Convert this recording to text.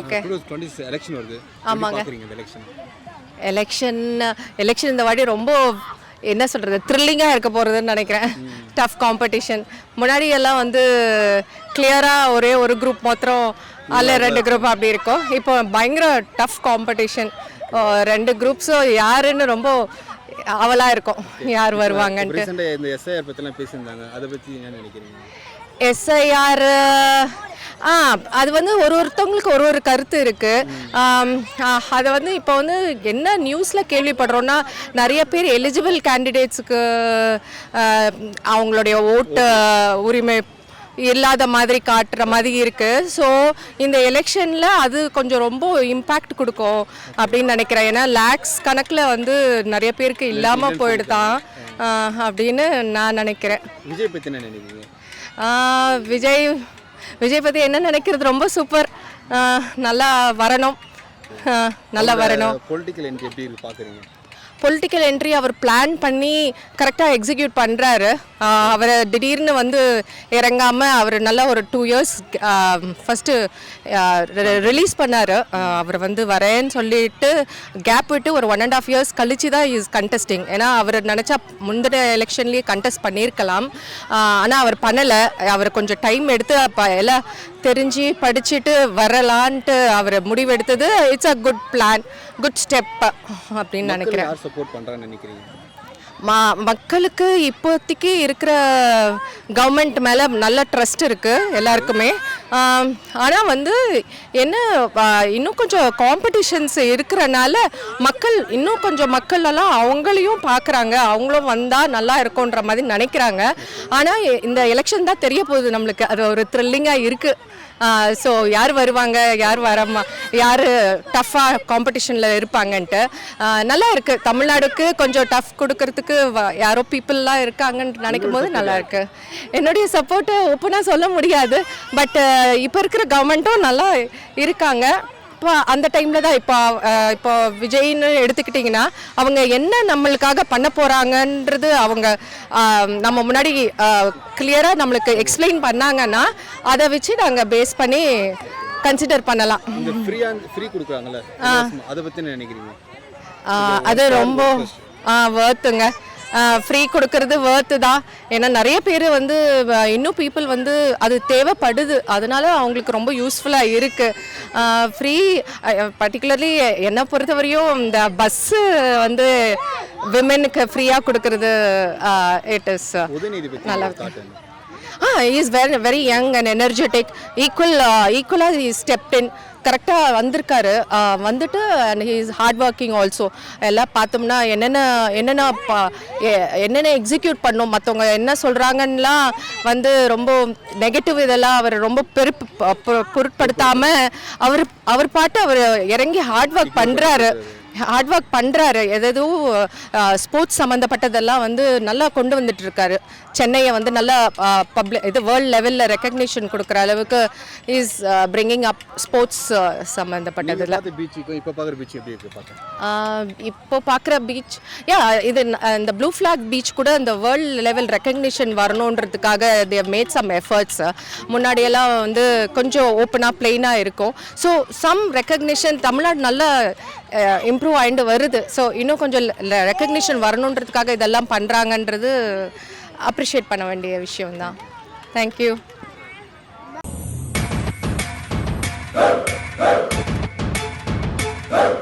Okay election வருது. ஆமாங்க. Election election இந்த வாட்டி ரொம்ப என்ன சொல்கிறது த்ரில்லிங்காக இருக்க போகிறதுன்னு நினைக்கிறேன். டஃப் காம்படிஷன் முன்னாடி எல்லாம் வந்து கிளியராக ஒரே ஒரு குரூப் மாத்திரம் அதில் ரெண்டு குரூப் அப்படி இருக்கும். இப்போ பயங்கர டஃப் காம்படிஷன் ரெண்டு குரூப்ஸும் யாருன்னு ரொம்ப அவலாக இருக்கும். யார் வருவாங்கன்ட்டு. ரீசெண்டாக இந்த எஸ்ஐஆர் பற்றிலாம் பேசியிருந்தாங்க. அதை பற்றி என்ன நினைக்கிறீங்க? எஸ்ஐஆர் ஆ அது வந்து ஒரு ஒருத்தவங்களுக்கு ஒரு ஒரு கருத்து இருக்குது அதை வந்து இப்போ வந்து என்ன நியூஸில் கேள்விப்படுறோன்னா நிறைய பேர் எலிஜிபிள் கேண்டிடேட்ஸுக்கு அவங்களுடைய ஓட்டு உரிமை இல்லாத மாதிரி காட்டுற மாதிரி இருக்குது ஸோ இந்த எலெக்ஷனில் அது கொஞ்சம் ரொம்ப இம்பேக்ட் கொடுக்கும் அப்படின்னு நினைக்கிறேன். ஏன்னா லேக்ஸ் கணக்கில் வந்து நிறைய பேருக்கு இல்லாமல் போயிடுதான் அப்படின்னு நான் நினைக்கிறேன். விஜய் பற்றி நினைக்கிறீங்க? விஜய் விஜய் பற்றி என்ன நினைக்கிறது? ரொம்ப சூப்பர் நல்லா வரணும். நல்லா வரணும். பொலிட்டிக்கல் என்ட்ரி எப்படி பார்க்குறீங்க பொலிட்டிக்கல் என்ட்ரி அவர் பிளான் பண்ணி கரெக்டாக எக்ஸிக்யூட் பண்ணுறாரு அவரை திடீர்னு வந்து இறங்காமல் அவர் நல்லா ஒரு டூ இயர்ஸ் ஃபஸ்ட்டு ரிலீஸ் பண்ணார். அவர் வந்து வரேன்னு சொல்லிட்டு கேப் விட்டு ஒரு ஒன் அண்ட் ஆஃப் இயர்ஸ் கழிச்சு தான் இஸ் கண்டெஸ்டிங் ஏன்னா அவர் நினச்சா முந்தின எலெக்ஷன்லேயே கண்டெஸ்ட் பண்ணியிருக்கலாம். ஆனால் அவர் பண்ணலை. அவர் கொஞ்சம் டைம் எடுத்து அப்போ எல்லாம் தெரிஞ்சு படிச்சுட்டு வரலான்ட்டு அவர் முடிவெடுத்தது. It's a good plan good step அப்படின்னு நினைக்கிறேன். சப்போர்ட் பண்ணுறான்னு நினைக்கிறீங்க? மா மக்களுக்கு இப்போதைக்கு இருக்கிற கவர்மெண்ட் மேலே நல்ல ட்ரஸ்ட் இருக்குது எல்லாருக்குமே. ஆனால் வந்து என்ன இன்னும் கொஞ்சம் காம்படிஷன்ஸ் இருக்கிறனால மக்கள் இன்னும் கொஞ்சம் மக்கள் எல்லாம் அவங்களையும் பார்க்குறாங்க அவங்களும் வந்தால் நல்லா இருக்கும்ன்ற மாதிரி நினைக்கிறாங்க. ஆனால் இந்த எலெக்ஷன் தான் தெரிய போகுது நம்மளுக்கு. அது ஒரு த்ரில்லிங்காக இருக்குது ஸோ யார் வருவாங்க யார் வரமா யார் டஃப்பாக காம்படிஷனில் இருப்பாங்கன்ட்டு. நல்லா இருக்கு. தமிழ்நாடுக்கு கொஞ்சம் டஃப் கொடுக்கறதுக்கு யாரோ பீப்புளெலாம் இருக்காங்கன்னு நினைக்கும் போது நல்லா இருக்கு. என்னுடைய சப்போர்ட்டு ஓப்பனாக சொல்ல முடியாது. பட் இப்போ இருக்கிற கவர்மெண்ட்டும் நல்லா இருக்காங்க. இப்போ அந்த டைமில் தான் இப்போ இப்போ விஜய்னு எடுத்துக்கிட்டிங்கன்னா அவங்க என்ன நம்மளுக்காக பண்ண போகிறாங்கன்றது அவங்க நம்ம முன்னாடி கிளியராக நம்மளுக்கு எக்ஸ்பிளைன் பண்ணாங்கன்னா அதை வச்சு நாங்கள் பேஸ் பண்ணி கன்சிடர் பண்ணலாம். ஃப்ரீ கொடுக்குறாங்கல்ல அதை பற்றி நினைக்கிறீங்க? அது ரொம்ப வேர்த்துங்க ஃப்ரீ கொடுக்கறது வேர்த்து தான். ஏன்னா நிறைய பேர் வந்து இன்னும் பீப்புள் வந்து அது தேவைப்படுது. அதனால அவங்களுக்கு ரொம்ப யூஸ்ஃபுல்லாக இருக்குது ஃப்ரீ பர்டிகுலர்லி என்னை பொறுத்தவரையும் இந்த பஸ்ஸு வந்து விமெனுக்கு ஃப்ரீயாக கொடுக்கறது இட் இஸ் நல்லா? ஆ is very very young and energetic equal ஈக்குவலாக ஸ்டெப்ட் இன் கரெக்டாக வந்திருக்காரு. வந்துட்டு and he is hard working also எல்லாம் பார்த்தோம்னா என்னென்ன என்னென்ன எ- என்னென்ன எக்ஸிக்யூட் பண்ணும் மற்றவங்க என்ன சொல்கிறாங்கன்னெலாம் வந்து ரொம்ப நெகட்டிவ் இதெல்லாம் அவர் ரொம்ப பெருப்பு பொருட்படுத்தாமல் அவர் அவர் பாட்டு அவர் இறங்கி ஹார்ட் ஒர்க் பண்ணுறாரு ஹார்ட் ஒர்க் பண்ணுறாரு எதோ ஸ்போர்ட்ஸ் சம்மந்தப்பட்டதெல்லாம் வந்து நல்லா கொண்டு வந்துட்டு இருக்காரு சென்னையை வந்து நல்லா பப்ளிக் இது வேர்ல்ட் லெவலில் ரெக்கக்னிஷன் கொடுக்குற அளவுக்கு இஸ் பிரிங்கிங் அப் ஸ்போர்ட்ஸ் சம்மந்தப்பட்டதில் இப்போ பார்க்குற பீச் யா இது இந்த ப்ளூ ஃப்ளாக் பீச் கூட இந்த வேர்ல்ட் லெவல் ரெக்கக்னிஷன் வரணுன்றதுக்காக தேவ் மேட் சம் எஃபர்ட்ஸ் முன்னாடியெல்லாம் வந்து கொஞ்சம் ஓப்பனாக பிளெயினாக இருக்கும். ஸோ சம் ரெக்கக்னிஷன் தமிழ்நாடு நல்லா இம்ப்ரூவ் ஆகிட்டு வருது ஸோ இன்னும் கொஞ்சம் ரெக்கக்னிஷன் வரணுன்றதுக்காக இதெல்லாம் பண்ணுறாங்கன்றது அப்ரிஷியேட் பண்ண வேண்டிய விஷயம்தான் தேங்க்யூ Oh!